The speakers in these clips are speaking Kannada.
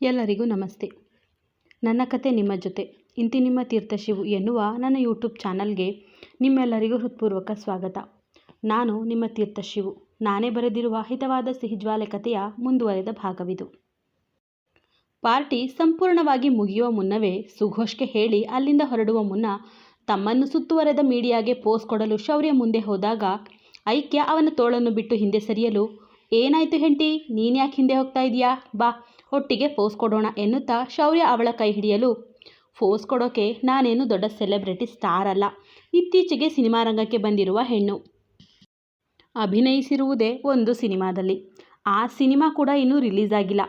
ಎಲ್ಲರಿಗೂ ನಮಸ್ತೆ. ನನ್ನ ಕತೆ ನಿಮ್ಮ ಜೊತೆ. ಇಂತಿ ನಿಮ್ಮ ತೀರ್ಥಶಿವು ಎನ್ನುವ ನನ್ನ ಯೂಟ್ಯೂಬ್ ಚಾನಲ್ಗೆ ನಿಮ್ಮೆಲ್ಲರಿಗೂ ಹೃತ್ಪೂರ್ವಕ ಸ್ವಾಗತ. ನಾನು ನಿಮ್ಮ ತೀರ್ಥಶಿವು ನಾನೇ ಬರೆದಿರುವ ಹಿತವಾದ ಸಿಹಿಜ್ವಾಲೆ ಕಥೆಯ ಮುಂದುವರೆದ ಭಾಗವಿದು. ಪಾರ್ಟಿ ಸಂಪೂರ್ಣವಾಗಿ ಮುಗಿಯುವ ಮುನ್ನವೇ ಸುಘೋಷ್ಗೆ ಹೇಳಿ ಅಲ್ಲಿಂದ ಹೊರಡುವ ಮುನ್ನ ತಮ್ಮನ್ನು ಸುತ್ತುವರೆದ ಮೀಡಿಯಾಗೆ ಪೋಸ್ ಕೊಡಲು ಶೌರ್ಯ ಮುಂದೆ ಹೋದಾಗ ಐಕ್ಯ ಅವನ ತೋಳನ್ನು ಬಿಟ್ಟು ಹಿಂದೆ ಸರಿಯಲು, ಏನಾಯ್ತು ಹೆಂಡತಿ? ನೀನ್ಯಾಕೆ ಹಿಂದೆ ಹೋಗ್ತಾ ಇದೀಯಾ? ಬಾ ಒಟ್ಟಿಗೆ ಪೋಸ್ ಕೊಡೋಣ ಎನ್ನುತ್ತಾ ಶೌರ್ಯ ಅವಳ ಕೈ ಹಿಡಿಯಲು. ಫೋಸ್ ಕೊಡೋಕೆ ನಾನೇನು ದೊಡ್ಡ ಸೆಲೆಬ್ರಿಟಿ ಸ್ಟಾರ್ ಅಲ್ಲ. ಇತ್ತೀಚೆಗೆ ಸಿನಿಮಾ ರಂಗಕ್ಕೆ ಬಂದಿರುವ ಹೆಣ್ಣು. ಅಭಿನಯಿಸಿರುವುದೇ ಒಂದು ಸಿನಿಮಾದಲ್ಲಿ. ಆ ಸಿನಿಮಾ ಕೂಡ ಇನ್ನೂ ರಿಲೀಸ್ ಆಗಿಲ್ಲ.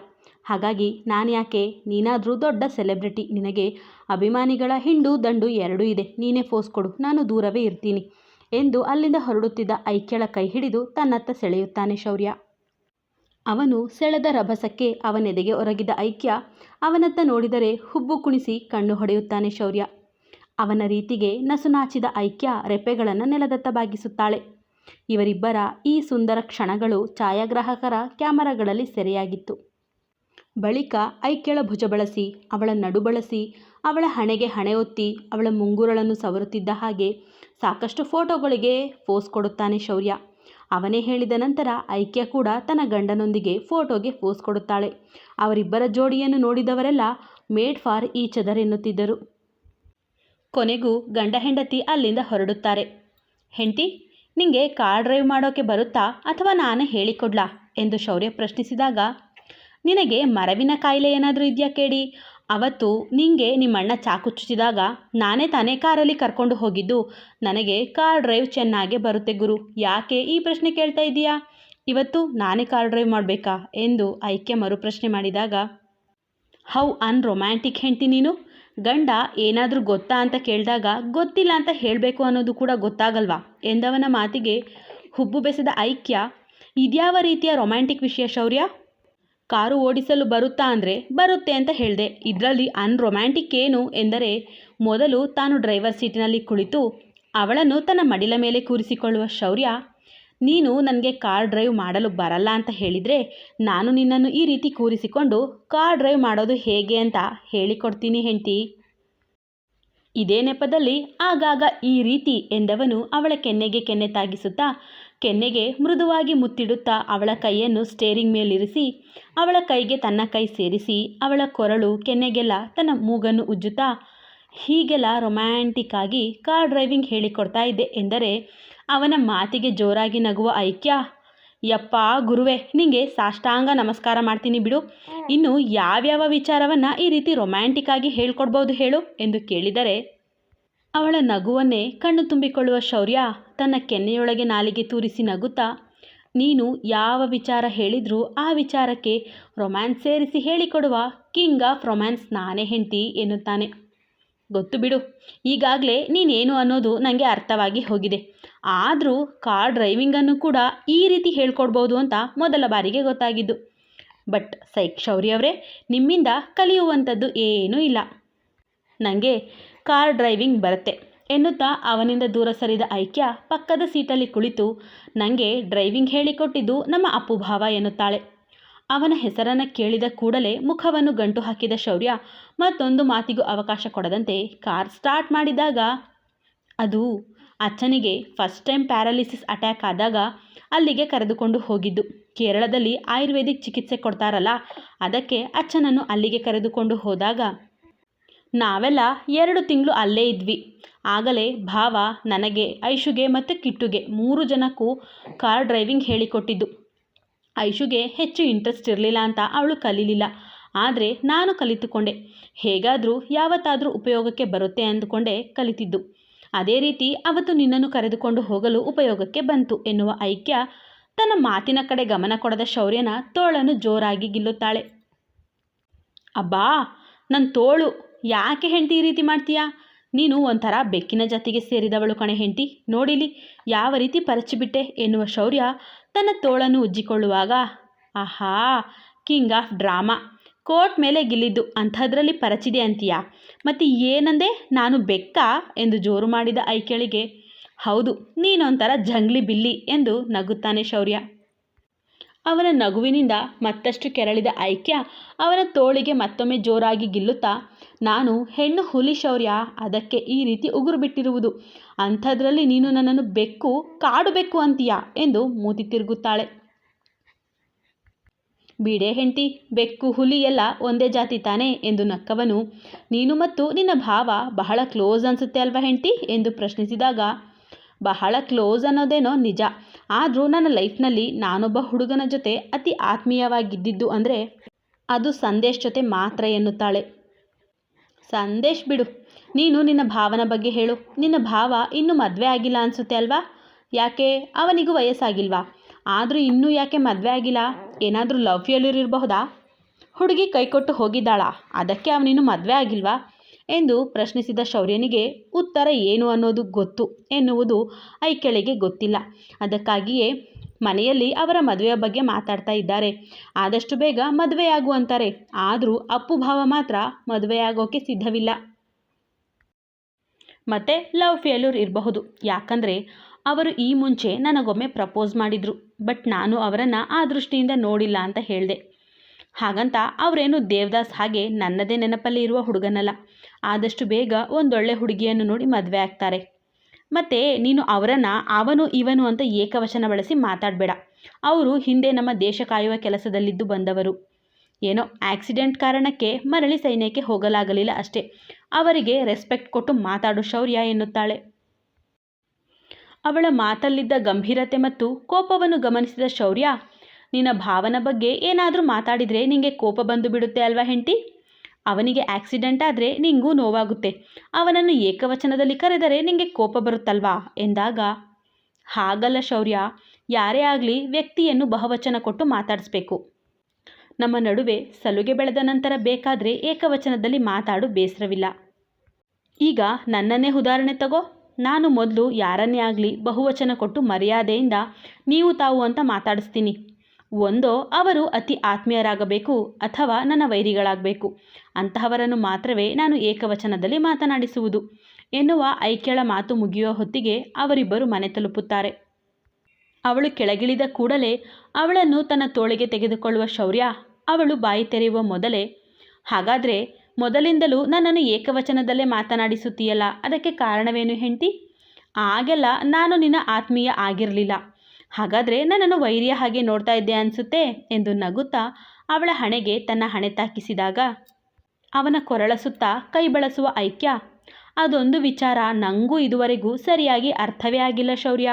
ಹಾಗಾಗಿ ನಾನು ಯಾಕೆ ನೀನಾದರೂ ದೊಡ್ಡ ಸೆಲೆಬ್ರಿಟಿ, ನಿನಗೆ ಅಭಿಮಾನಿಗಳ ಹಿಂಡು ದಂಡು ಎರಡೂ ಇದೆ. ನೀನೇ ಫೋಸ್ ಕೊಡು, ನಾನು ದೂರವೇ ಇರ್ತೀನಿ ಎಂದು ಅಲ್ಲಿಂದ ಹೊರಡುತ್ತಿದ್ದ ಐಕ್ಯಳ ಕೈ ಹಿಡಿದು ತನ್ನತ್ತ ಸೆಳೆಯುತ್ತಾನೆ ಶೌರ್ಯ. ಅವನು ಸೆಳೆದ ರಭಸಕ್ಕೆ ಅವನೆದೆಗೆ ಒರಗಿದ ಐಕ್ಯ, ಅವನತ್ತ ನೋಡಿದರೆ ಹುಬ್ಬು ಕುಣಿಸಿ ಕಣ್ಣು ಹೊಡೆಯುತ್ತಾನೆ ಶೌರ್ಯ. ಅವನ ರೀತಿಗೆ ನಸುನಾಚಿದ ಐಕ್ಯ ರೆಪ್ಪೆಗಳನ್ನು ನೆಲದತ್ತ ಬಾಗಿಸುತ್ತಾಳೆ. ಇವರಿಬ್ಬರ ಈ ಸುಂದರ ಕ್ಷಣಗಳು ಛಾಯಾಗ್ರಾಹಕರ ಕ್ಯಾಮರಾಗಳಲ್ಲಿ ಸೆರೆಯಾಗಿತ್ತು. ಬಳಿಕ ಐಕ್ಯಳ ಭುಜ ಬಳಸಿ, ಅವಳ ನಡು ಬಳಸಿ, ಅವಳ ಹಣೆಗೆ ಹಣೆ ಒತ್ತಿ, ಅವಳ ಮುಂಗುರಳನ್ನು ಸವರುತ್ತಿದ್ದ ಹಾಗೆ ಸಾಕಷ್ಟು ಫೋಟೋಗಳಿಗೆ ಪೋಸ್ ಕೊಡುತ್ತಾನೆ ಶೌರ್ಯ. ಅವನೇ ಹೇಳಿದ ನಂತರ ಐಕ್ಯ ಕೂಡ ತನ್ನ ಗಂಡನೊಂದಿಗೆ ಫೋಟೋಗೆ ಪೋಸ್ ಕೊಡುತ್ತಾಳೆ. ಅವರಿಬ್ಬರ ಜೋಡಿಯನ್ನು ನೋಡಿದವರೆಲ್ಲ, ಮೇಡ್ ಫಾರ್ ಈಚ್ ಅದರ್ ಎನ್ನುತ್ತಿದ್ದರು. ಕೊನೆಗೂ ಗಂಡ ಹೆಂಡತಿ ಅಲ್ಲಿಂದ ಹೊರಡುತ್ತಾರೆ. ಹೆಂಡತಿ, ನಿಂಗೆ ಕಾರ್ ಡ್ರೈವ್ ಮಾಡೋಕೆ ಬರುತ್ತಾ ಅಥವಾ ನಾನೇ ಹೇಳಿಕೊಡ್ಲಾ? ಎಂದು ಶೌರ್ಯ ಪ್ರಶ್ನಿಸಿದಾಗ, ನಿನಗೆ ಮರವಿನ ಕಾಯಿಲೆ ಏನಾದರೂ ಇದೆಯಾ ಕೇಳಿ? ಅವತ್ತು ನಿಂಗೆ ನಿಮ್ಮಣ್ಣ ಚಾಕು ಚುಚ್ಚಿದಾಗ ನಾನೇ ತಾನೇ ಕಾರಲ್ಲಿ ಕರ್ಕೊಂಡು ಹೋಗಿದ್ದು. ನನಗೆ ಕಾರ್ ಡ್ರೈವ್ ಚೆನ್ನಾಗೇ ಬರುತ್ತೆ ಗುರು. ಯಾಕೆ ಈ ಪ್ರಶ್ನೆ ಕೇಳ್ತಾ ಇದ್ದೀಯಾ ಇವತ್ತು ನಾನೇ ಕಾರ್ ಡ್ರೈವ್ ಮಾಡಬೇಕಾ? ಎಂದು ಐಕ್ಯ ಮರುಪ್ರಶ್ನೆ ಮಾಡಿದಾಗ, ಹೌ ಅನ್ ರೊಮ್ಯಾಂಟಿಕ್ ಹೆಂಡ್ತಿ ನೀನು? ಗಂಡ ಏನಾದರೂ ಗೊತ್ತಾ ಅಂತ ಕೇಳಿದಾಗ ಗೊತ್ತಿಲ್ಲ ಅಂತ ಹೇಳಬೇಕು ಅನ್ನೋದು ಕೂಡ ಗೊತ್ತಾಗಲ್ವಾ? ಎಂದವನ ಮಾತಿಗೆ ಹುಬ್ಬು ಬೆಸೆದ ಐಕ್ಯ, ಇದ್ಯಾವ ರೀತಿಯ ರೊಮ್ಯಾಂಟಿಕ್ ವಿಷಯ ಶೌರ್ಯ? ಕಾರು ಓಡಿಸಲು ಬರುತ್ತಾ ಅಂದರೆ ಬರುತ್ತೆ ಅಂತ ಹೇಳಿದೆ. ಇದರಲ್ಲಿ ಅನ್ರೊಮ್ಯಾಂಟಿಕ್ ಏನು ಎಂದರೆ ಮೊದಲು ತಾನು ಡ್ರೈವರ್ ಸೀಟಿನಲ್ಲಿ ಕುಳಿತು ಅವಳನ್ನು ತನ್ನ ಮಡಿಲ ಮೇಲೆ ಕೂರಿಸಿಕೊಳ್ಳುವ ಶೌರ್ಯ, ನೀನು ನನಗೆ ಕಾರ್ ಡ್ರೈವ್ ಮಾಡಲು ಬರಲ್ಲ ಅಂತ ಹೇಳಿದರೆ ನಾನು ನಿನ್ನನ್ನು ಈ ರೀತಿ ಕೂರಿಸಿಕೊಂಡು ಕಾರ್ ಡ್ರೈವ್ ಮಾಡೋದು ಹೇಗೆ ಅಂತ ಹೇಳಿಕೊಡ್ತೀನಿ ಹೆಂಡ್ತಿ. ಇದೇ ನೆಪದಲ್ಲಿ ಆಗಾಗ ಈ ರೀತಿ ಎಂದವನು ಅವಳ ಕೆನ್ನೆಗೆ ಕೆನ್ನೆ ತಾಗಿಸುತ್ತಾ ಕೆನ್ನೆಗೆ ಮೃದುವಾಗಿ ಮುತ್ತಿಡುತ್ತಾ ಅವಳ ಕೈಯನ್ನು ಸ್ಟೇರಿಂಗ್ ಮೇಲಿರಿಸಿ, ಅವಳ ಕೈಗೆ ತನ್ನ ಕೈ ಸೇರಿಸಿ, ಅವಳ ಕೊರಳು ಕೆನ್ನೆಗೆಲ್ಲ ತನ್ನ ಮೂಗನ್ನು ಉಜ್ಜುತ್ತಾ, ಹೀಗೆಲ್ಲ ರೊಮ್ಯಾಂಟಿಕ್ ಆಗಿ ಕಾರ್ ಡ್ರೈವಿಂಗ್ ಹೇಳಿಕೊಡ್ತಾ ಇದ್ದೆ ಎಂದರೆ, ಅವನ ಮಾತಿಗೆ ಜೋರಾಗಿ ನಗುವ ಐಕ್ಯ, ಯಪ್ಪ ಗುರುವೆ, ನಿಂಗೆ ಸಾಷ್ಟಾಂಗ ನಮಸ್ಕಾರ ಮಾಡ್ತೀನಿ ಬಿಡು. ಇನ್ನು ಯಾವ್ಯಾವ ವಿಚಾರವನ್ನು ಈ ರೀತಿ ರೊಮ್ಯಾಂಟಿಕ್ ಆಗಿ ಹೇಳ್ಕೊಡ್ಬೋದು ಹೇಳು? ಎಂದು ಕೇಳಿದರೆ ಅವಳ ನಗುವನ್ನೇ ಕಣ್ಣು ತುಂಬಿಕೊಳ್ಳುವ ಶೌರ್ಯ ತನ್ನ ಕೆನ್ನೆಯೊಳಗೆ ನಾಲಿಗೆ ತೂರಿಸಿ ನಗುತ್ತಾ, ನೀನು ಯಾವ ವಿಚಾರ ಹೇಳಿದರೂ ಆ ವಿಚಾರಕ್ಕೆ ರೊಮ್ಯಾನ್ಸ್ ಸೇರಿಸಿ ಹೇಳಿಕೊಡುವ ಕಿಂಗ್ ಆಫ್ ರೊಮ್ಯಾನ್ಸ್ ನಾನೇ ಹೆಂಡ್ತಿ ಎನ್ನುತ್ತಾನೆ. ಗೊತ್ತು ಬಿಡು, ಈಗಾಗಲೇ ನೀನೇನು ಅನ್ನೋದು ನನಗೆ ಅರ್ಥವಾಗಿ ಹೋಗಿದೆ. ಆದರೂ ಕಾರ್ ಡ್ರೈವಿಂಗನ್ನು ಕೂಡ ಈ ರೀತಿ ಹೇಳ್ಕೊಡ್ಬೋದು ಅಂತ ಮೊದಲ ಬಾರಿಗೆ ಗೊತ್ತಾಗಿದ್ದು. ಬಟ್ ಸೈಕ್ ಶೌರ್ಯ ಅವರೇ, ನಿಮ್ಮಿಂದ ಕಲಿಯುವಂಥದ್ದು ಏನೂ ಇಲ್ಲ. ನನಗೆ ಕಾರ್ ಡ್ರೈವಿಂಗ್ ಬರುತ್ತೆ. ಎನ್ನುತ್ತಾ ಅವನಿಂದ ದೂರ ಸರಿದ ಐಕ್ಯ ಪಕ್ಕದ ಸೀಟಲ್ಲಿ ಕುಳಿತು ನನಗೆ ಡ್ರೈವಿಂಗ್ ಹೇಳಿಕೊಟ್ಟಿದ್ದು ನಮ್ಮ ಅಪ್ಪು ಭಾವ ಎನ್ನುತ್ತಾಳೆ. ಅವನ ಹೆಸರನ್ನು ಕೇಳಿದ ಕೂಡಲೇ ಮುಖವನ್ನು ಗಂಟು ಹಾಕಿದ ಶೌರ್ಯ ಮತ್ತೊಂದು ಮಾತಿಗೂ ಅವಕಾಶ ಕೊಡದಂತೆ ಕಾರ್ ಸ್ಟಾರ್ಟ್ ಮಾಡಿದಾಗ, ಅದು ಅಚ್ಚನಿಗೆ ಫಸ್ಟ್ ಟೈಮ್ ಪ್ಯಾರಾಲಿಸಿಸ್ ಅಟ್ಯಾಕ್ ಆದಾಗ ಅಲ್ಲಿಗೆ ಕರೆದುಕೊಂಡು ಹೋಗಿದ್ದು. ಕೇರಳದಲ್ಲಿ ಆಯುರ್ವೇದಿಕ್ ಚಿಕಿತ್ಸೆ ಕೊಡ್ತಾರಲ್ಲ, ಅದಕ್ಕೆ ಅಚ್ಚನನ್ನು ಅಲ್ಲಿಗೆ ಕರೆದುಕೊಂಡು ಹೋದಾಗ ನಾವೆಲ್ಲ ಎರಡು ತಿಂಗಳು ಅಲ್ಲೇ ಇದ್ವಿ. ಆಗಲೇ ಭಾವ ನನಗೆ, ಐಶುಗೆ ಮತ್ತು ಕಿಟ್ಟುಗೆ ಮೂರು ಜನಕ್ಕೂ ಕಾರ್ ಡ್ರೈವಿಂಗ್ ಹೇಳಿಕೊಟ್ಟಿದ್ದು. ಐಶುಗೆ ಹೆಚ್ಚು ಇಂಟ್ರೆಸ್ಟ್ ಇರಲಿಲ್ಲ ಅಂತ ಅವಳು ಕಲೀಲಿಲ್ಲ. ಆದರೆ ನಾನು ಕಲಿತುಕೊಂಡೆ. ಹೇಗಾದರೂ ಯಾವತ್ತಾದರೂ ಉಪಯೋಗಕ್ಕೆ ಬರುತ್ತೆ ಅಂದುಕೊಂಡೆ ಕಲಿತಿದ್ದು. ಅದೇ ರೀತಿ ಅವತ್ತು ನಿನ್ನನ್ನು ಕರೆದುಕೊಂಡು ಹೋಗಲು ಉಪಯೋಗಕ್ಕೆ ಬಂತು ಎನ್ನುವ ಐಕ್ಯ ತನ್ನ ಮಾತಿನ ಕಡೆ ಗಮನ ಕೊಡದ ಶೌರ್ಯನ ತೋಳನ್ನು ಜೋರಾಗಿ ಗಿಲ್ಲುತ್ತಾಳೆ. ಅಬ್ಬಾ ನನ್ನ ತೋಳು! ಯಾಕೆ ಹೆಂಡತಿ ಈ ರೀತಿ ಮಾಡ್ತೀಯಾ? ನೀನು ಒಂಥರ ಬೆಕ್ಕಿನ ಜಾತಿಗೆ ಸೇರಿದವಳು ಕಣೆ ಹೆಂಡತಿ. ನೋಡಿಲಿ, ಯಾವ ರೀತಿ ಪರಚಿಬಿಟ್ಟೆ ಎನ್ನುವ ಶೌರ್ಯ ತನ್ನ ತೋಳನ್ನು ಉಜ್ಜಿಕೊಳ್ಳುವಾಗ. ಆಹಾ, ಕಿಂಗ್ ಆಫ್ ಡ್ರಾಮಾ. ಕೋರ್ಟ್ ಮೇಲೆ ಗಿಲ್ಲಿದ್ದು ಅಂಥದ್ರಲ್ಲಿ ಪರಚಿದೆ ಅಂತೀಯಾ? ಮತ್ತು ಏನಂದೆ ನಾನು ಬೆಕ್ಕ ಎಂದು ಜೋರು ಮಾಡಿದ ಐಕ್ಯಳಿಗೆ. ಹೌದು, ನೀನೊಂಥರ ಜಂಗ್ಲಿ ಬಿಲ್ಲಿ ಎಂದು ನಗುತ್ತಾನೆ ಶೌರ್ಯ. ಅವನ ನಗುವಿನಿಂದ ಮತ್ತಷ್ಟು ಕೆರಳಿದ ಐಕ್ಯ ಅವನ ತೋಳಿಗೆ ಮತ್ತೊಮ್ಮೆ ಜೋರಾಗಿ ಗಿಲ್ಲುತ್ತಾ ನಾನು ಹೆಣ್ಣು ಹುಲಿ ಶೌರ್ಯ, ಅದಕ್ಕೆ ಈ ರೀತಿ ಉಗುರು ಬಿಟ್ಟಿರುವುದು. ಅಂಥದ್ರಲ್ಲಿ ನೀನು ನನ್ನನ್ನು ಬೆಕ್ಕು, ಕಾಡು ಬೆಕ್ಕು ಅಂತೀಯಾ ಎಂದು ಮೂತಿ ತಿರುಗುತ್ತಾಳೆ. ಬೀಡೆ ಹೆಂಡತಿ, ಬೆಕ್ಕು ಹುಲಿ ಎಲ್ಲ ಒಂದೇ ಜಾತಿ ತಾನೆ ಎಂದು ನಕ್ಕವನು. ನೀನು ಮತ್ತು ನಿನ್ನ ಭಾವ ಬಹಳ ಕ್ಲೋಸ್ ಅನಿಸುತ್ತೆ ಅಲ್ವಾ ಹೆಂಡತಿ ಎಂದು ಪ್ರಶ್ನಿಸಿದಾಗ, ಬಹಳ ಕ್ಲೋಸ್ ಅನ್ನೋದೇನೋ ನಿಜ. ಆದರೂ ನನ್ನ ಲೈಫ್ನಲ್ಲಿ ನಾನೊಬ್ಬ ಹುಡುಗನ ಜೊತೆ ಅತಿ ಆತ್ಮೀಯವಾಗಿದ್ದಿದ್ದು ಅಂದರೆ ಅದು ಸಂದೇಶ್ ಜೊತೆ ಮಾತ್ರ ಎನ್ನುತ್ತಾಳೆ. ಸಂದೇಶ್ ಬಿಡು. ನೀನು ನಿನ್ನ ಭಾವನ ಬಗ್ಗೆ ಹೇಳು. ನಿನ್ನ ಭಾವ ಇನ್ನೂ ಮದುವೆ ಆಗಿಲ್ಲ ಅನಿಸುತ್ತೆ ಅಲ್ವಾ? ಯಾಕೆ? ಅವನಿಗೂ ವಯಸ್ಸಾಗಿಲ್ವಾ? ಆದರೂ ಇನ್ನೂ ಯಾಕೆ ಮದುವೆ ಆಗಿಲ್ಲ? ಏನಾದರೂ ಲವ್ ಫೇಲ್ಯೂರ್ ಇರಬಹುದಾ? ಹುಡುಗಿ ಕೈಕೊಟ್ಟು ಹೋಗಿದ್ದಾಳಾ? ಅದಕ್ಕೆ ಅವನಿನ್ನು ಮದುವೆ ಆಗಿಲ್ವಾ? ಎಂದು ಪ್ರಶ್ನಿಸಿದ ಶೌರ್ಯನಿಗೆ ಉತ್ತರ ಏನು ಅನ್ನೋದು ಗೊತ್ತು ಎನ್ನುವುದು ಐಕೆಳೆಗೆ ಗೊತ್ತಿಲ್ಲ. ಅದಕ್ಕಾಗಿಯೇ ಮನೆಯಲ್ಲಿ ಅವರ ಮದುವೆಯ ಬಗ್ಗೆ ಮಾತಾಡ್ತಾ ಇದ್ದಾರೆ. ಆದಷ್ಟು ಬೇಗ ಮದುವೆಯಾಗು ಅಂತಾರೆ ಆದರೂ ಅಪ್ಪು ಭಾವ ಮಾತ್ರ ಮದುವೆಯಾಗೋಕ್ಕೆ ಸಿದ್ಧವಿಲ್ಲ. ಮತ್ತು ಲವ್ ಫೇಲ್ಯೂರ್ ಇರಬಹುದು. ಯಾಕಂದರೆ ಅವರು ಈ ಮುಂಚೆ ನನಗೊಮ್ಮೆ ಪ್ರಪೋಸ್ ಮಾಡಿದರು. ಬಟ್ ನಾನು ಅವರನ್ನು ಆ ದೃಷ್ಟಿಯಿಂದ ನೋಡಿಲ್ಲ ಅಂತ ಹೇಳಿದೆ. ಹಾಗಂತ ಅವರೇನು ದೇವದಾಸ್ ಹಾಗೆ ನನ್ನದೇ ನೆನಪಲ್ಲಿ ಇರುವ ಹುಡುಗನಲ್ಲ. ಆದಷ್ಟು ಬೇಗ ಒಂದೊಳ್ಳೆ ಹುಡುಗಿಯನ್ನು ನೋಡಿ ಮದುವೆ ಆಗ್ತಾರೆ. ಮತ್ತು ನೀನು ಅವರನ್ನು ಅವನು ಇವನು ಅಂತ ಏಕವಚನ ಬಳಸಿ ಮಾತಾಡಬೇಡ. ಅವರು ಹಿಂದೆ ನಮ್ಮ ದೇಶ ಕಾಯುವ ಕೆಲಸದಲ್ಲಿದ್ದು ಬಂದವರು. ಏನೋ ಆಕ್ಸಿಡೆಂಟ್ ಕಾರಣಕ್ಕೆ ಮರಳಿ ಸೈನ್ಯಕ್ಕೆ ಹೋಗಲಾಗಲಿಲ್ಲ ಅಷ್ಟೇ. ಅವರಿಗೆ ರೆಸ್ಪೆಕ್ಟ್ ಕೊಟ್ಟು ಮಾತಾಡು ಶೌರ್ಯ ಎನ್ನುತ್ತಾಳೆ. ಅವಳ ಮಾತಲ್ಲಿದ್ದ ಗಂಭೀರತೆ ಮತ್ತು ಕೋಪವನ್ನು ಗಮನಿಸಿದ ಶೌರ್ಯ, ನಿನ್ನ ಭಾವನ ಬಗ್ಗೆ ಏನಾದರೂ ಮಾತಾಡಿದರೆ ನಿನಗೆ ಕೋಪ ಬಂದು ಬಿಡುತ್ತೆ ಅಲ್ವಾ ಹೆಂಡತಿ? ಅವನಿಗೆ ಆಕ್ಸಿಡೆಂಟ್ ಆದರೆ ನಿಂಗೂ ನೋವಾಗುತ್ತೆ. ಅವನನ್ನು ಏಕವಚನದಲ್ಲಿ ಕರೆದರೆ ನಿಂಗೆ ಕೋಪ ಬರುತ್ತಲ್ವಾ? ಎಂದಾಗ, ಹಾಗಲ್ಲ ಶೌರ್ಯ, ಯಾರೇ ಆಗಲಿ ವ್ಯಕ್ತಿಯನ್ನು ಬಹುವಚನ ಕೊಟ್ಟು ಮಾತಾಡಿಸ್ಬೇಕು. ನಮ್ಮ ನಡುವೆ ಸಲುಗೆ ಬೆಳೆದ ನಂತರ ಬೇಕಾದರೆ ಏಕವಚನದಲ್ಲಿ ಮಾತಾಡು ಬೇಸರವಿಲ್ಲ. ಈಗ ನನ್ನನ್ನೇ ಉದಾಹರಣೆ ತಗೋ. ನಾನು ಮೊದಲು ಯಾರನ್ನೇ ಆಗಲಿ ಬಹುವಚನ ಕೊಟ್ಟು ಮರ್ಯಾದೆಯಿಂದ ನೀವು ತಾವು ಅಂತ ಮಾತಾಡಿಸ್ತೀನಿ. ಒಂದೋ ಅವರು ಅತಿ ಆತ್ಮೀಯರಾಗಬೇಕು ಅಥವಾ ನನ್ನ ವೈರಿಗಳಾಗಬೇಕು. ಅಂತಹವರನ್ನು ಮಾತ್ರವೇ ನಾನು ಏಕವಚನದಲ್ಲಿ ಮಾತನಾಡಿಸುವುದು. ಎನ್ನುವ ಐಕ್ಯಳ ಮಾತು ಮುಗಿಯುವ ಹೊತ್ತಿಗೆ ಅವರಿಬ್ಬರು ಮನೆ ತಲುಪುತ್ತಾರೆ. ಅವಳು ಕೆಳಗಿಳಿದ ಕೂಡಲೇ ಅವಳನ್ನು ತನ್ನ ತೋಳಿಗೆ ತೆಗೆದುಕೊಳ್ಳುವ ಶೌರ್ಯ ಅವಳು ಬಾಯಿ ತೆರೆಯುವ ಮೊದಲೇ. ಹಾಗಾದರೆ ಮೊದಲಿಂದಲೂ ನನ್ನನ್ನು ಏಕವಚನದಲ್ಲೇ ಮಾತನಾಡಿಸುತ್ತೀಯಲ್ಲ, ಅದಕ್ಕೆ ಕಾರಣವೇನು ಹೆಂಡ್ತಿ? ಆಗೆಲ್ಲ ನಾನು ನಿನ್ನ ಆತ್ಮೀಯ ಆಗಿರಲಿಲ್ಲ. ಹಾಗಾದರೆ ನನ್ನನ್ನು ವೈರಿಯ ಹಾಗೆ ನೋಡ್ತಾ ಇದ್ದೆ ಅನಿಸುತ್ತೆ ಎಂದು ನಗುತ್ತಾ ಅವಳ ಹಣೆಗೆ ತನ್ನ ಹಣೆ ತಾಕಿಸಿದಾಗ ಅವನ ಕೊರಳ ಸುತ್ತ ಕೈ ಬಳಸುವ ಐಕ್ಯ. ಅದೊಂದು ವಿಚಾರ ನನಗೂ ಇದುವರೆಗೂ ಸರಿಯಾಗಿ ಅರ್ಥವೇ ಆಗಿಲ್ಲ ಶೌರ್ಯ.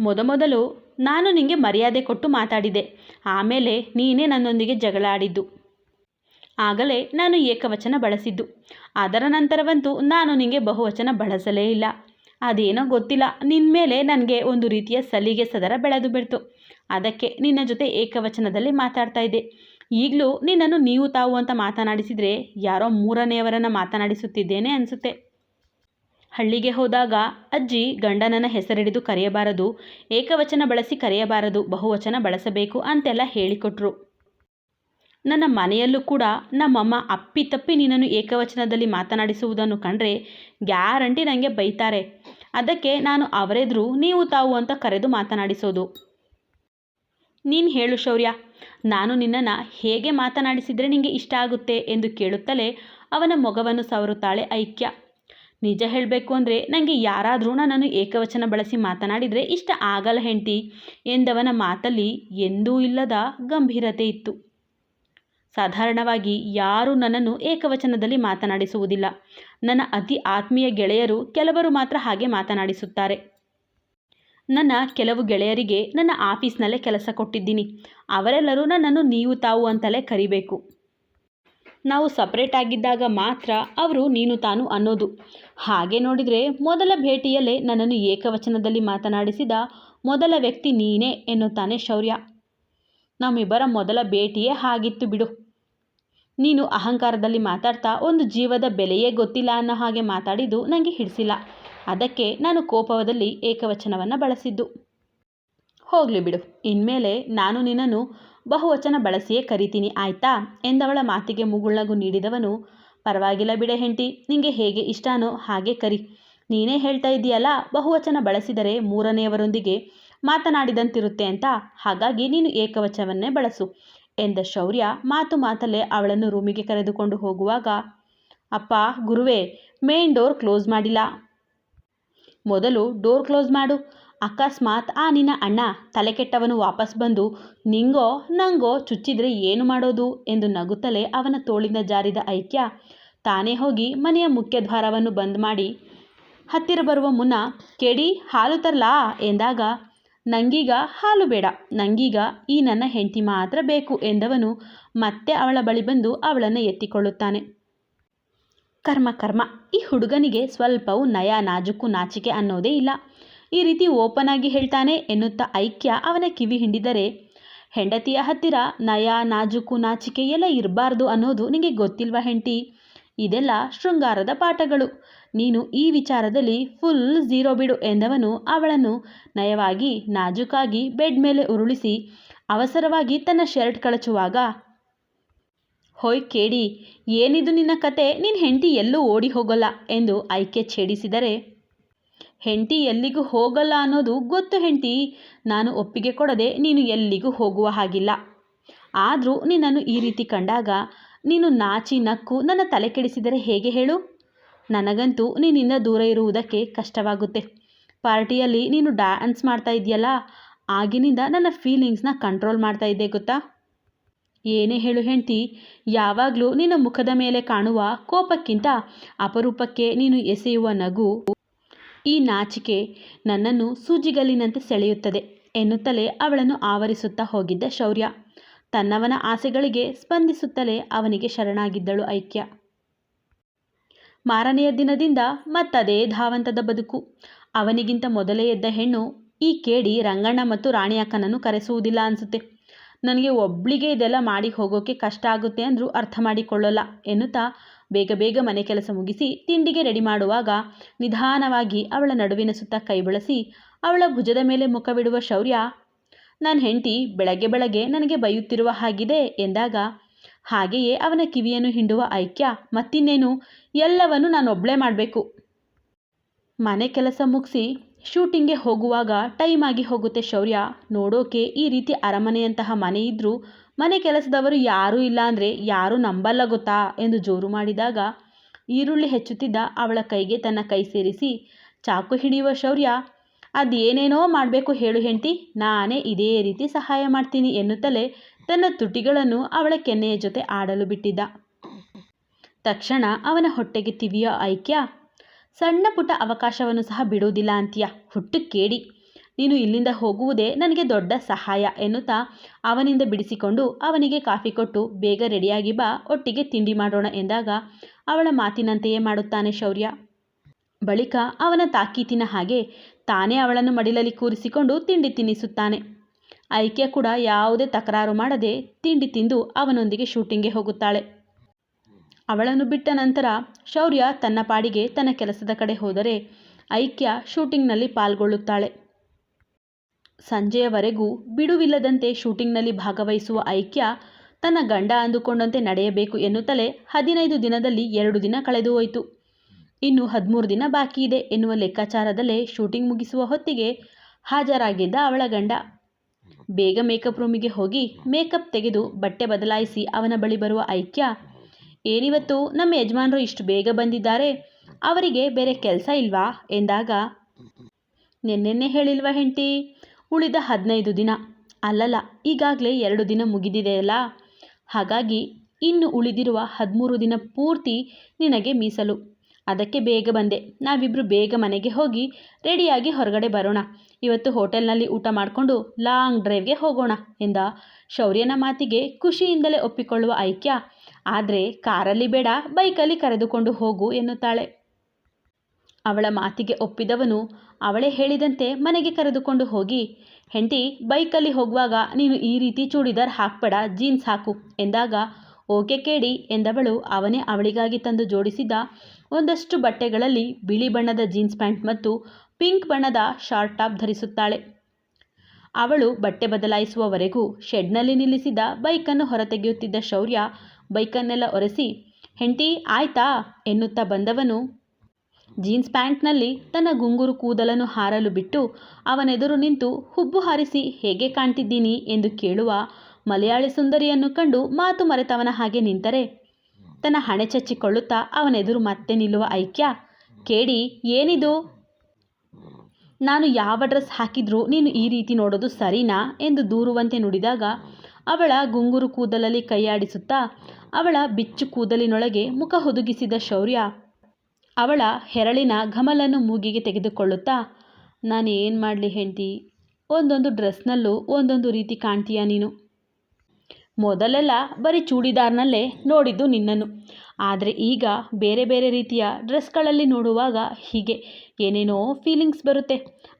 ಮೊದಮೊದಲು ನಾನು ನಿನಗೆ ಮರ್ಯಾದೆ ಕೊಟ್ಟು ಮಾತಾಡಿದೆ. ಆಮೇಲೆ ನೀನೇ ನನ್ನೊಂದಿಗೆ ಜಗಳ ಆಡಿದ್ದು. ಆಗಲೇ ನಾನು ಏಕವಚನ ಬಳಸಿದ್ದು. ಅದರ ನಂತರವಂತೂ ನಾನು ನಿನಗೆ ಬಹುವಚನ ಬಳಸಲೇ ಇಲ್ಲ. ಅದೇನೋ ಗೊತ್ತಿಲ್ಲ. ನಿನ್ನ ಮೇಲೆ ನನಗೆ ಒಂದು ರೀತಿಯ ಸಲಿಗೆ ಸದರ ಬೆಳೆದು ಬಿಡ್ತು. ಅದಕ್ಕೆ ನಿನ್ನ ಜೊತೆ ಏಕವಚನದಲ್ಲಿ ಮಾತಾಡ್ತಾ ಇದ್ದೆ. ಈಗಲೂ ನಿನ್ನನ್ನು ನೀವು ತಾವು ಅಂತ ಮಾತನಾಡಿಸಿದರೆ ಯಾರೋ ಮೂರನೆಯವರನ್ನು ಮಾತನಾಡಿಸುತ್ತಿದ್ದೇನೆ ಅನಿಸುತ್ತೆ. ಹಳ್ಳಿಗೆ ಹೋದಾಗ ಅಜ್ಜಿ ಗಂಡನನ್ನ ಹೆಸರಿಡಿದು ಕರೆಯಬಾರದು, ಏಕವಚನ ಬಳಸಿ ಕರೆಯಬಾರದು, ಬಹುವಚನ ಬಳಸಬೇಕು ಅಂತೆಲ್ಲ ಹೇಳಿಕೊಟ್ರು. ನನ್ನ ಮನೆಯಲ್ಲೂ ಕೂಡ ನಮ್ಮಮ್ಮ ಅಪ್ಪಿತಪ್ಪಿ ನಿನ್ನನ್ನು ಏಕವಚನದಲ್ಲಿ ಮಾತನಾಡಿಸುವುದನ್ನು ಕಂಡ್ರೆ ಗ್ಯಾರಂಟಿ ನನಗೆ ಬೈತಾರೆ. ಅದಕ್ಕೆ ನಾನು ಅವರೆದ್ರು ನೀವು ತಾವು ಅಂತ ಕರೆದು ಮಾತನಾಡಿಸೋದು. ನೀನು ಹೇಳು ಶೌರ್ಯ. ನಾನು ನಿನ್ನನ್ನು ಹೇಗೆ ಮಾತನಾಡಿಸಿದರೆ ನಿನಗೆ ಇಷ್ಟ ಆಗುತ್ತೆ ಎಂದು ಕೇಳುತ್ತಲೇ ಅವನ ಮೊಗವನ್ನು ಸವರುತ್ತಾಳೆ ಐಕ್ಯ. ನಿಜ ಹೇಳಬೇಕು ಅಂದರೆ ನನಗೆ ಯಾರಾದರೂ ನನ್ನನ್ನು ಏಕವಚನ ಬಳಸಿ ಮಾತನಾಡಿದರೆ ಇಷ್ಟ ಆಗಲ್ಲ ಹೆಂಡತಿ ಎಂದವನ ಮಾತಲ್ಲಿ ಎಂದೂ ಇಲ್ಲದ ಗಂಭೀರತೆ ಇತ್ತು. ಸಾಧಾರಣವಾಗಿ ಯಾರೂ ನನ್ನನ್ನು ಏಕವಚನದಲ್ಲಿ ಮಾತನಾಡಿಸುವುದಿಲ್ಲ. ನನ್ನ ಅತಿ ಆತ್ಮೀಯ ಗೆಳೆಯರು ಕೆಲವರು ಮಾತ್ರ ಹಾಗೆ ಮಾತನಾಡಿಸುತ್ತಾರೆ. ನನ್ನ ಕೆಲವು ಗೆಳೆಯರಿಗೆ ನನ್ನ ಆಫೀಸ್ನಲ್ಲೇ ಕೆಲಸ ಕೊಟ್ಟಿದ್ದೀನಿ. ಅವರೆಲ್ಲರೂ ನನ್ನನ್ನು ನೀವು ತಾವು ಅಂತಲೇ ಕರಿಬೇಕು. ನಾವು ಸಪ್ರೇಟ್ ಆಗಿದ್ದಾಗ ಮಾತ್ರ ಅವರು ನೀನು ತಾನು ಅನ್ನೋದು. ಹಾಗೆ ನೋಡಿದರೆ ಮೊದಲ ಭೇಟಿಯಲ್ಲೇ ನನ್ನನ್ನು ಏಕವಚನದಲ್ಲಿ ಮಾತನಾಡಿಸಿದ ಮೊದಲ ವ್ಯಕ್ತಿ ನೀನೇ ಎನ್ನುತ್ತಾನೆ ಶೌರ್ಯ. ನಮ್ಮಿಬ್ಬರ ಮೊದಲ ಭೇಟಿಯೇ ಹಾಗಿತ್ತು ಬಿಡು. ನೀನು ಅಹಂಕಾರದಲ್ಲಿ ಮಾತಾಡ್ತಾ ಒಂದು ಜೀವದ ಬೆಲೆಯೇ ಗೊತ್ತಿಲ್ಲ ಅನ್ನೋ ಹಾಗೆ ಮಾತಾಡಿದ್ದು ನನಗೆ ಹಿಡಿಸಿಲ್ಲ. ಅದಕ್ಕೆ ನಾನು ಕೋಪದಲ್ಲಿ ಏಕವಚನವನ್ನು ಬಳಸಿದ್ದು. ಹೋಗಲಿ ಬಿಡು. ಇನ್ಮೇಲೆ ನಾನು ನಿನ್ನನ್ನು ಬಹುವಚನ ಬಳಸಿಯೇ ಕರಿತೀನಿ, ಆಯ್ತಾ? ಎಂದವಳ ಮಾತಿಗೆ ಮುಗುಳ್ನಗು ನೀಡಿದವನು, ಪರವಾಗಿಲ್ಲ ಬಿಡೆ ಹೆಂಡತಿ, ನಿಂಗೆ ಹೇಗೆ ಇಷ್ಟನೋ ಹಾಗೆ ಕರಿ. ನೀನೇ ಹೇಳ್ತಾ ಇದೆಯಲ್ಲ ಬಹುವಚನ ಬಳಸಿದರೆ ಮೂರನೆಯವರೊಂದಿಗೆ ಮಾತನಾಡಿದಂತಿರುತ್ತೆ ಅಂತ. ಹಾಗಾಗಿ ನೀನು ಏಕವಚನವನ್ನೇ ಬಳಸು. ಎಂದ ಶೌರ್ಯ ಮಾತು ಮಾತಲ್ಲೇ ಅವಳನ್ನು ರೂಮಿಗೆ ಕರೆದುಕೊಂಡು ಹೋಗುವಾಗ, ಅಪ್ಪ, ಗುರುವೆ, ಮೇನ್ ಡೋರ್ ಕ್ಲೋಸ್ ಮಾಡಿಲ್ಲ. ಮೊದಲು ಡೋರ್ ಕ್ಲೋಸ್ ಮಾಡು. ಅಕಸ್ಮಾತ್ ಆ ನಿನ್ನ ಅಣ್ಣ ತಲೆ ಕೆಟ್ಟವನು ವಾಪಸ್ ಬಂದು, ನಿಂಗೋ, ನಂಗೋ ಚುಚ್ಚಿದ್ರೆ ಏನು ಮಾಡೋದು? ಎಂದು ನಗುತ್ತಲೇ ಅವನ ತೋಳಿಂದ ಜಾರಿದ ಐಕ್ಯ ತಾನೇ ಹೋಗಿ ಮನೆಯ ಮುಖ್ಯ ದ್ವಾರವನ್ನು ಬಂದ್ ಮಾಡಿ, ಹತ್ತಿರ ಬರುವ ಮುನ್ನ, ಕೆಡಿ, ಹಾಲು ತರಲಾ? ಎಂದಾಗ ನಂಗೀಗ ಹಾಲು ಬೇಡ, ನಂಗೀಗ ಈ ನನ್ನ ಹೆಂಡತಿ ಮಾತ್ರ ಬೇಕು ಎಂದವನು ಮತ್ತೆ ಅವಳ ಬಳಿ ಬಂದು ಅವಳನ್ನು ಎತ್ತಿಕೊಳ್ಳುತ್ತಾನೆ. ಕರ್ಮ ಕರ್ಮ, ಈ ಹುಡುಗನಿಗೆ ಸ್ವಲ್ಪವೂ ನಯ, ನಾಜುಕು, ನಾಚಿಕೆ ಅನ್ನೋದೇ ಇಲ್ಲ. ಈ ರೀತಿ ಓಪನ್ ಆಗಿ ಹೇಳ್ತಾನೆ ಎನ್ನುತ್ತಾ ಐಕ್ಯ ಅವನ ಕಿವಿ ಹಿಂಡಿದರೆ, ಹೆಂಡತಿಯ ಹತ್ತಿರ ನಯ, ನಾಜುಕು, ನಾಚಿಕೆ ಎಲ್ಲ ಇರಬಾರ್ದು ಅನ್ನೋದು ನಿಮಗೆ ಗೊತ್ತಿಲ್ವಾ ಹೆಂಡತಿ? ಇದೆಲ್ಲ ಶೃಂಗಾರದ ಪಾಠಗಳು. ನೀನು ಈ ವಿಚಾರದಲ್ಲಿ ಫುಲ್ ಝೀರೋ ಬಿಡು ಎಂದವನು ಅವಳನ್ನು ನಯವಾಗಿ ನಾಜೂಕಾಗಿ ಬೆಡ್ ಮೇಲೆ ಉರುಳಿಸಿ ಅವಸರವಾಗಿ ತನ್ನ ಶರ್ಟ್ ಕಳಚುವಾಗ, ಹೋಯ್ ಕೇಡಿ, ಏನಿದು ನಿನ್ನ ಕತೆ? ನಿನ್ನ ಹೆಂಡತಿ ಎಲ್ಲೂ ಓಡಿ ಹೋಗಲ್ಲ ಎಂದು ಆಯ್ಕೆ ಛೇಡಿಸಿದರೆ, ಹೆಂಡತಿ ಎಲ್ಲಿಗೂ ಹೋಗಲ್ಲ ಅನ್ನೋದು ಗೊತ್ತು ಹೆಂಡತಿ, ನಾನು ಒಪ್ಪಿಗೆ ಕೊಡದೆ ನೀನು ಎಲ್ಲಿಗೂ ಹೋಗುವ ಹಾಗಿಲ್ಲ. ಆದರೂ ನಿನ್ನನ್ನು ಈ ರೀತಿ ಕಂಡಾಗ ನೀನು ನಾಚಿ ನಕ್ಕು ನನ್ನ ತಲೆ ಕೆಡಿಸಿದರೆ ಹೇಗೆ ಹೇಳು? ನನಗಂತೂ ನಿನ್ನಿಂದ ದೂರ ಇರುವುದಕ್ಕೆ ಕಷ್ಟವಾಗುತ್ತೆ. ಪಾರ್ಟಿಯಲ್ಲಿ ನೀನು ಡ್ಯಾನ್ಸ್ ಮಾಡ್ತಾ ಇದೆಯಲ್ಲ ಆಗಿನಿಂದ ನನ್ನ ಫೀಲಿಂಗ್ಸ್ನ ಕಂಟ್ರೋಲ್ ಮಾಡ್ತಾ ಇದ್ದೆ ಗೊತ್ತಾ? ಏನೇ ಹೇಳು ಹೆಂಡ್ತಿ, ಯಾವಾಗಲೂ ನಿನ್ನ ಮುಖದ ಮೇಲೆ ಕಾಣುವ ಕೋಪಕ್ಕಿಂತ ಅಪರೂಪಕ್ಕೆ ನೀನು ಎಸೆಯುವ ನಗು ಈ ನಾಚಿಕೆ ನನ್ನನ್ನು ಸೂಜಿಗಲ್ಲಿನಂತೆ ಸೆಳೆಯುತ್ತದೆ ಎನ್ನುತ್ತಲೇ ಅವಳನ್ನು ಆವರಿಸುತ್ತಾ ಹೋಗಿದ್ದ ಶೌರ್ಯ. ತನ್ನವನ ಆಸೆಗಳಿಗೆ ಸ್ಪಂದಿಸುತ್ತಲೇ ಅವನಿಗೆ ಶರಣಾಗಿದ್ದಳು ಐಕ್ಯ. ಮಾರನೆಯ ದಿನದಿಂದ ಮತ್ತದೇ ಧಾವಂತದ ಬದುಕು. ಅವನಿಗಿಂತ ಮೊದಲೇ ಎದ್ದ ಹೆಣ್ಣು ಈ ಕೇಡಿ ರಂಗಣ್ಣ ಮತ್ತು ರಾಣಿಯಕ್ಕನನ್ನು ಕರೆಸುವುದಿಲ್ಲ ಅನಿಸುತ್ತೆ. ನನಗೆ ಒಬ್ಳಿಗೆ ಇದೆಲ್ಲ ಮಾಡಿ ಹೋಗೋಕೆ ಕಷ್ಟ ಆಗುತ್ತೆ ಅಂದರೂ ಅರ್ಥ ಮಾಡಿಕೊಳ್ಳಲ್ಲ ಎನ್ನುತ್ತಾ ಬೇಗ ಬೇಗ ಮನೆ ಕೆಲಸ ಮುಗಿಸಿ ತಿಂಡಿಗೆ ರೆಡಿ ಮಾಡುವಾಗ ನಿಧಾನವಾಗಿ ಅವಳ ನಡುವಿನ ಸುತ್ತ ಕೈ ಬಳಸಿ ಅವಳ ಭುಜದ ಮೇಲೆ ಮುಖವಿಡುವ ಶೌರ್ಯ ನನ್ನ ಹೆಂಡತಿ ಬೆಳಗ್ಗೆ ಬೆಳಗ್ಗೆ ನನಗೆ ಬೈಯುತ್ತಿರುವ ಹಾಗಿದೆ ಎಂದಾಗ, ಹಾಗೆಯೇ ಅವನ ಕಿವಿಯನ್ನು ಹಿಂಡುವ ಐಕ್ಯ ಮತ್ತಿನ್ನೇನು? ಎಲ್ಲವನ್ನು ನಾನೊಬ್ಬಳೇ ಮಾಡಬೇಕು. ಮನೆ ಕೆಲಸ ಮುಗಿಸಿ ಶೂಟಿಂಗ್ಗೆ ಹೋಗುವಾಗ ಟೈಮ್ ಆಗಿ ಹೋಗುತ್ತೆ ಶೌರ್ಯ. ನೋಡೋಕೆ ಈ ರೀತಿ ಅರಮನೆಯಂತಹ ಮನೆ ಇದ್ದರೂ ಮನೆ ಕೆಲಸದವರು ಯಾರೂ ಇಲ್ಲ ಅಂದರೆ ಯಾರೂ ನಂಬಲ್ಲ ಗೊತ್ತಾ ಎಂದು ಜೋರು ಮಾಡಿದಾಗ, ಈರುಳ್ಳಿ ಹೆಚ್ಚುತ್ತಿದ್ದ ಅವಳ ಕೈಗೆ ತನ್ನ ಕೈ ಸೇರಿಸಿ, ಚಾಕು ಹಿಡಿಯುವ ಶೌರ್ಯ ಅದೇನೇನೋ ಮಾಡಬೇಕು ಹೇಳು ಹೆಂಡ್ತಿ, ನಾನೇ ಇದೇ ರೀತಿ ಸಹಾಯ ಮಾಡ್ತೀನಿ ಎನ್ನುತ್ತಲೇ ತನ್ನ ತುಟಿಗಳನ್ನು ಅವಳ ಕೆನ್ನೆಯ ಜೊತೆ ಆಡಲು ಬಿಟ್ಟಿದ್ದ. ತಕ್ಷಣ ಅವನ ಹೊಟ್ಟೆಗೆ ತಿವಿಯ ಐಕ್ಯ, ಸಣ್ಣ ಪುಟ್ಟ ಅವಕಾಶವನ್ನು ಸಹ ಬಿಡುವುದಿಲ್ಲ ಅಂತೀಯ. ಹುಟ್ಟು ಕೇಳಿ ನೀನು ಇಲ್ಲಿಂದ ಹೋಗುವುದೇ ನನಗೆ ದೊಡ್ಡ ಸಹಾಯ ಎನ್ನುತ್ತಾ ಅವನಿಂದ ಬಿಡಿಸಿಕೊಂಡು ಅವನಿಗೆ ಕಾಫಿ ಕೊಟ್ಟು ಬೇಗ ರೆಡಿಯಾಗಿ ಬಾ, ಒಟ್ಟಿಗೆ ತಿಂಡಿ ಮಾಡೋಣ ಎಂದಾಗ ಅವಳ ಮಾತಿನಂತೆಯೇ ಮಾಡುತ್ತಾನೆ ಶೌರ್ಯ. ಬಳಿಕ ಅವನ ತಾಕೀತಿನ ಹಾಗೆ ತಾನೇ ಅವಳನ್ನು ಮಡಿಲಲ್ಲಿ ಕೂರಿಸಿಕೊಂಡು ತಿಂಡಿ ತಿನ್ನಿಸುತ್ತಾನೆ. ಐಕ್ಯ ಕೂಡ ಯಾವುದೇ ತಕರಾರು ಮಾಡದೆ ತಿಂಡಿ ತಿಂದು ಅವನೊಂದಿಗೆ ಶೂಟಿಂಗ್ಗೆ ಹೋಗುತ್ತಾಳೆ. ಅವಳನ್ನು ಬಿಟ್ಟ ನಂತರ ಶೌರ್ಯ ತನ್ನ ಪಾಡಿಗೆ ತನ್ನ ಕೆಲಸದ ಕಡೆ ಹೋದರೆ ಐಕ್ಯ ಶೂಟಿಂಗ್ನಲ್ಲಿ ಪಾಲ್ಗೊಳ್ಳುತ್ತಾಳೆ. ಸಂಜೆಯವರೆಗೂ ಬಿಡುವಿಲ್ಲದಂತೆ ಶೂಟಿಂಗ್ನಲ್ಲಿ ಭಾಗವಹಿಸುವ ಐಕ್ಯ ತನ್ನ ಗಂಡ ಅಂದುಕೊಂಡಂತೆ ನಡೆಯಬೇಕು ಎನ್ನುತ್ತಲೇ ಹದಿನೈದು ದಿನದಲ್ಲಿ ಎರಡು ದಿನ ಕಳೆದು ಹೋಯಿತು. ಇನ್ನು ಹದಿಮೂರು ದಿನ ಬಾಕಿ ಇದೆ ಎನ್ನುವ ಲೆಕ್ಕಾಚಾರದಲ್ಲೇ ಶೂಟಿಂಗ್ ಮುಗಿಸುವ ಹೊತ್ತಿಗೆ ಹಾಜರಾಗಿದ್ದ ಅವಳ ಗಂಡ. ಬೇಗ ಮೇಕಪ್ ರೂಮಿಗೆ ಹೋಗಿ ಮೇಕಪ್ ತೆಗೆದು ಬಟ್ಟೆ ಬದಲಾಯಿಸಿ ಅವನ ಬಳಿ ಬರುವ ಐಕ್ಯ. ಏನಿವತ್ತು? ನಮ್ಮ ಯಜಮಾನರು ಇಷ್ಟು ಬೇಗ ಬಂದಿದ್ದಾರೆ. ಅವರಿಗೆ ಬೇರೆ ಕೆಲಸ ಇಲ್ವಾ? ಎಂದಾಗ, ನಿನ್ನೆನ್ನೆ ಹೇಳಿಲ್ವಾ ಹೆಂಡತಿ? ಉಳಿದ ಹದಿನೈದು ದಿನ. ಅಲ್ಲಲ್ಲ, ಈಗಾಗಲೇ ಎರಡು ದಿನ ಮುಗಿದಿದೆಯಲ್ಲ ಹಾಗಾಗಿ, ಇನ್ನು ಉಳಿದಿರುವ ಹದಿಮೂರು ದಿನ ಪೂರ್ತಿ ನಿನಗೆ ಮೀಸಲು. ಅದಕ್ಕೆ ಬೇಗ ಬಂದೆ. ನಾವಿಬ್ಬರು ಬೇಗ ಮನೆಗೆ ಹೋಗಿ ರೆಡಿಯಾಗಿ ಹೊರಗಡೆ ಬರೋಣ. ಇವತ್ತು ಹೋಟೆಲ್ನಲ್ಲಿ ಊಟ ಮಾಡಿಕೊಂಡು ಲಾಂಗ್ ಡ್ರೈವ್ಗೆ ಹೋಗೋಣ ಎಂದ ಶೌರ್ಯನ ಮಾತಿಗೆ ಖುಷಿಯಿಂದಲೇ ಒಪ್ಪಿಕೊಳ್ಳುವ ಐಕ್ಯ. ಆದರೆ ಕಾರಲ್ಲಿ ಬೇಡ, ಬೈಕಲ್ಲಿ ಕರೆದುಕೊಂಡು ಹೋಗು ಎನ್ನುತ್ತಾಳೆ. ಅವಳ ಮಾತಿಗೆ ಒಪ್ಪಿದವನು ಅವಳೇ ಹೇಳಿದಂತೆ ಮನೆಗೆ ಕರೆದುಕೊಂಡು ಹೋಗಿ, ಹೆಂಡತಿ, ಬೈಕಲ್ಲಿ ಹೋಗುವಾಗ ನೀನು ಈ ರೀತಿ ಚೂಡಿದಾರ್ ಹಾಕ್ಬೇಡ, ಜೀನ್ಸ್ ಹಾಕು ಎಂದಾಗ ಓಕೆ ಕೇಳಿ ಎಂದವಳು ಅವನೇ ಅವಳಿಗಾಗಿ ತಂದು ಜೋಡಿಸಿದ್ದ ಒಂದಷ್ಟು ಬಟ್ಟೆಗಳಲ್ಲಿ ಬಿಳಿ ಬಣ್ಣದ ಜೀನ್ಸ್ ಪ್ಯಾಂಟ್ ಮತ್ತು ಪಿಂಕ್ ಬಣ್ಣದ ಶಾರ್ಟ್ ಟಾಪ್ ಧರಿಸುತ್ತಾಳೆ. ಅವಳು ಬಟ್ಟೆ ಬದಲಾಯಿಸುವವರೆಗೂ ಶೆಡ್ನಲ್ಲಿ ನಿಲ್ಲಿಸಿದ ಬೈಕನ್ನು ಹೊರತೆಗೆಯುತ್ತಿದ್ದ ಶೌರ್ಯ ಬೈಕನ್ನೆಲ್ಲ ಒರೆಸಿ, ಹೆಂಡತಿ, ಆಯ್ತಾ? ಎನ್ನುತ್ತಾ ಬಂದವನು. ಜೀನ್ಸ್ ಪ್ಯಾಂಟ್ನಲ್ಲಿ ತನ್ನ ಗುಂಗುರು ಕೂದಲನ್ನು ಹಾರಲು ಬಿಟ್ಟು ಅವನೆದುರು ನಿಂತು ಹುಬ್ಬು ಹಾರಿಸಿ, ಹೇಗೆ ಕಾಣ್ತಿದ್ದೀನಿ? ಎಂದು ಕೇಳುವ ಮಲಯಾಳಿ ಸುಂದರಿಯನ್ನು ಕಂಡು ಮಾತು ಮರೆತವನ ಹಾಗೆ ನಿಂತರೆ. ತನ್ನ ಹಣೆ ಚಚ್ಚಿಕೊಳ್ಳುತ್ತಾ ಅವನೆದುರು ಮತ್ತೆ ನಿಲ್ಲುವ ಐಕ್ಯ. ಕೇಳಿ ಏನಿದು? ನಾನು ಯಾವ ಡ್ರೆಸ್ ಹಾಕಿದ್ರೂ ನೀನು ಈ ರೀತಿ ನೋಡೋದು ಸರಿನಾ? ಎಂದು ದೂರುವಂತೆ ನುಡಿದಾಗ ಅವಳ ಗುಂಗುರು ಕೂದಲಲ್ಲಿ ಕೈಯಾಡಿಸುತ್ತಾ ಅವಳ ಬಿಚ್ಚು ಕೂದಲಿನೊಳಗೆ ಮುಖ ಹುದುಗಿಸಿದ ಶೌರ್ಯ. ಅವಳ ಹೆರಳಿನ ಘಮಲನ್ನು ಮೂಗಿಗೆ ತೆಗೆದುಕೊಳ್ಳುತ್ತಾ ನಾನು ಏನು ಮಾಡಲಿ ಹೆಂಡ್ತಿ? ಒಂದೊಂದು ಡ್ರೆಸ್ನಲ್ಲೂ ಒಂದೊಂದು ರೀತಿ ಕಾಣ್ತೀಯ ನೀನು? ಮೊದಲೆಲ್ಲ ಬರೀ ಚೂಡಿದಾರ್ನಲ್ಲೇ ನೋಡಿದ್ದು ನಿನ್ನನ್ನು. ಆದರೆ ಈಗ ಬೇರೆ ಬೇರೆ ರೀತಿಯ ಡ್ರೆಸ್ಗಳಲ್ಲಿ ನೋಡುವಾಗ ಹೀಗೆ. ಏನೇನೋ ಫೀಲಿಂಗ್ಸ್ ಬರುತ್ತೆ.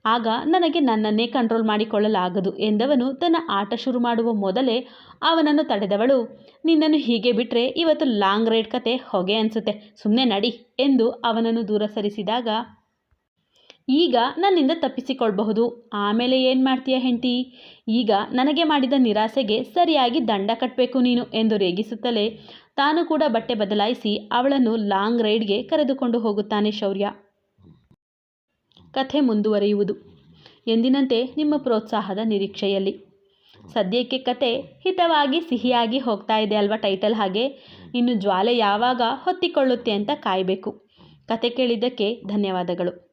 ಆಗ ನನಗೆ ನನ್ನನ್ನೇ ಕಂಟ್ರೋಲ್ ಮಾಡಿಕೊಳ್ಳಲಾಗದು ಎಂದವನು ತನ್ನ ಆಟ ಶುರು ಮಾಡುವ ಮೊದಲೇ ಅವನನ್ನು ತಡೆದವಳು. ನಿನ್ನನ್ನು ಹೀಗೆ ಬಿಟ್ಟರೆ ಇವತ್ತು ಲಾಂಗ್ ರೈಡ್ ಕತೆ ಹೊಗೆ ಅನಿಸುತ್ತೆ. ಸುಮ್ಮನೆ ನಡಿ ಎಂದು ಅವನನ್ನು ದೂರ ಸರಿಸಿದಾಗ ಈಗ ನನ್ನಿಂದ ತಪ್ಪಿಸಿಕೊಳ್ಬಹುದು. ಆಮೇಲೆ ಏನು ಮಾಡ್ತೀಯ ಹೆಂಡತಿ? ಈಗ ನನಗೆ ಮಾಡಿದ ನಿರಾಸೆಗೆ ಸರಿಯಾಗಿ ದಂಡ ಕಟ್ಟಬೇಕು ನೀನು ಎಂದು ರೇಗಿಸುತ್ತಲೇ ತಾನು ಕೂಡ ಬಟ್ಟೆ ಬದಲಾಯಿಸಿ ಅವಳನ್ನು ಲಾಂಗ್ ರೈಡ್ಗೆ ಕರೆದುಕೊಂಡು ಹೋಗುತ್ತಾನೆ ಶೌರ್ಯ. ಕಥೆ ಮುಂದುವರಿಯುವುದು. ಎಂದಿನಂತೆ ನಿಮ್ಮ ಪ್ರೋತ್ಸಾಹದ ನಿರೀಕ್ಷೆಯಲ್ಲಿ. ಸದ್ಯಕ್ಕೆ ಕತೆ ಹಿತವಾಗಿ ಸಿಹಿಯಾಗಿ ಹೋಗ್ತಾ ಇದೆ ಅಲ್ವಾ ಟೈಟಲ್ ಹಾಗೆ? ಇನ್ನು ಜ್ವಾಲೆ ಯಾವಾಗ ಹೊತ್ತಿಕೊಳ್ಳುತ್ತೆ ಅಂತ ಕಾಯಬೇಕು. ಕತೆ ಕೇಳಿದ್ದಕ್ಕೆ ಧನ್ಯವಾದಗಳು.